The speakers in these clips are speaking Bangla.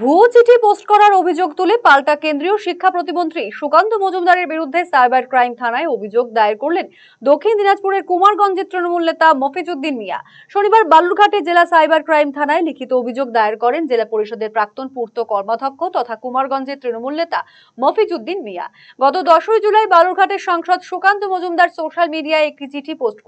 ভুয়ো চিঠি পোস্ট করার অভিযোগ তুলে পাল্টা কেন্দ্রীয় শিক্ষা প্রতিমন্ত্রী সুকান্ত মজুমদারের বিরুদ্ধে সাইবার ক্রাইম থানায় অভিযোগ দায়ের করলেন দক্ষিণ দিনাজপুরের কুমারগঞ্জের তৃণমূল নেতা মফিজুদ্দিন মিয়া। শনিবার বালুরঘাটে জেলা সাইবার ক্রাইম থানায় লিখিত অভিযোগ দায়ের করেন জেলা পরিষদের প্রাক্তন পূর্ত কর্মাধ্যক্ষ তথা কুমারগঞ্জের তৃণমূল নেতা মফিজুদ্দিন মিয়া। গত দশই জুলাই বালুরঘাটের সাংসদ সুকান্ত মজুমদার সোশ্যাল মিডিয়ায় একটি চিঠি পোস্ট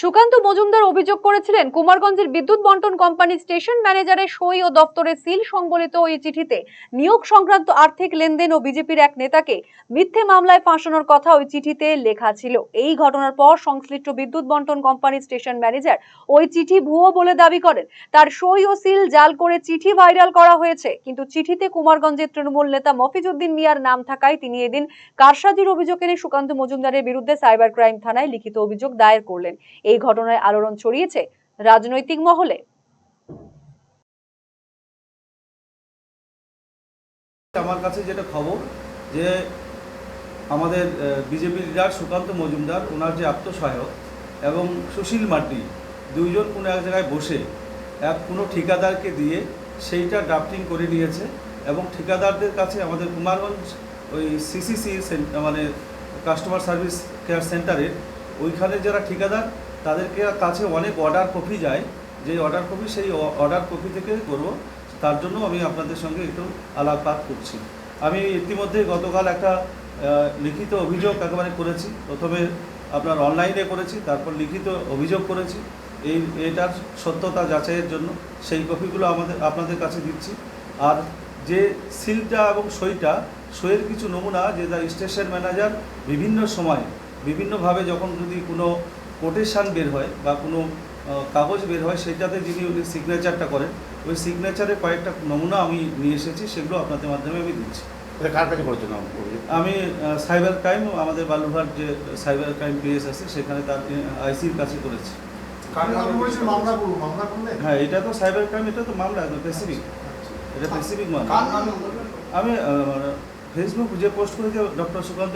সুকান্ত মজুমদার অভিযোগ করেছিলেন, কুমারগঞ্জের বিদ্যুৎ বন্টন কোম্পানি স্টেশন ম্যানেজারের সই ও দপ্তরে সিল সংবলিত ওই চিঠিতে নিয়োগ সংক্রান্ত আর্থিক লেনদেন ও বিজেপির এক নেতাকে মিথ্যে মামলায় ফাঁসানোর কথা ওই চিঠিতে লেখা ছিল। এই ঘটনার পর সংশ্লিষ্ট বিদ্যুৎ বন্টন কোম্পানির স্টেশন ম্যানেজার ওই চিঠি ভুয়ো বলে দাবি করেন। তার সই ও সিল জাল করে চিঠি ভাইরাল করা হয়েছে, কিন্তু চিঠিতে কুমারগঞ্জের তৃণমূল নেতা মফিজুদ্দিন মিয়ার নাম থাকায় তিনি এদিন কারসাজির অভিযোগ এনে সুকান্ত মজুমদারের বিরুদ্ধে সাইবার ক্রাইম থানায় লিখিত অভিযোগ দায়ের করলেন। এই ঘটনায় আলোড়ন ছড়িয়েছে রাজনৈতিক মহলে। আমার কাছে যেটা খবর, যে আমাদের বিজেপি লিডার সুকান্ত মজুমদার ওনার যে আত্মসহায়ক এবং সুশীল মার্ডি দুইজন কোনো এক জায়গায় বসে এক কোনো ঠিকাদারকে দিয়ে সেইটা ড্রাফটিং করে নিয়েছে এবং ঠিকাদারদের কাছে আমাদের কুমারগঞ্জ ওই সিসিসি মানে কাস্টমার সার্ভিস কেয়ার সেন্টারের ওইখানে যারা ঠিকাদার তাদেরকে কাছে অনেক অর্ডার কপি যায়। যে অর্ডার কপি সেই অর্ডার কপি থেকে করব। তার জন্য আমি আপনাদের সঙ্গে একটু আলাপপাত করছি। আমি ইতিমধ্যে গতকাল একটা লিখিত অভিযোগ একেবারে করেছি। প্রথমে আপনার অনলাইনে করেছি, তারপর লিখিত অভিযোগ করেছি। এই, এটার সত্যতা যাচাইয়ের জন্য সেই কপিগুলো আমাদের, আপনাদের কাছে দিচ্ছি। আর যে সিলটা এবং সইটা, সইয়ের কিছু নমুনা, যে দ্য স্টেশন ম্যানেজার বিভিন্ন সময়, বিভিন্নভাবে যখন যদি কোনো কোটেশান বের হয় বা কোনো কাগজ বের হয় সেটাতে যিনি উনি সিগনেচারটা করেন ওই সিগনেচারে কয়েকটা নমুনা আমি নিয়ে এসেছি সেগুলো আপনাদের মাধ্যমে আমি দিচ্ছি। এটা কার কাছে করেছেন আমি সাইবার ক্রাইম আমাদের বালুরঘাট যে সাইবার ক্রাইম পিএস আছে সেখানে তার আইসির কাছে করেছি। হ্যাঁ এটা তো সাইবার ক্রাইম এটা তো মামলা একদম স্পেসিফিক এটা স্পেসিফিক মামলা? আমি ফেসবুক যে পোস্ট করেছে ডক্টর সুকান্ত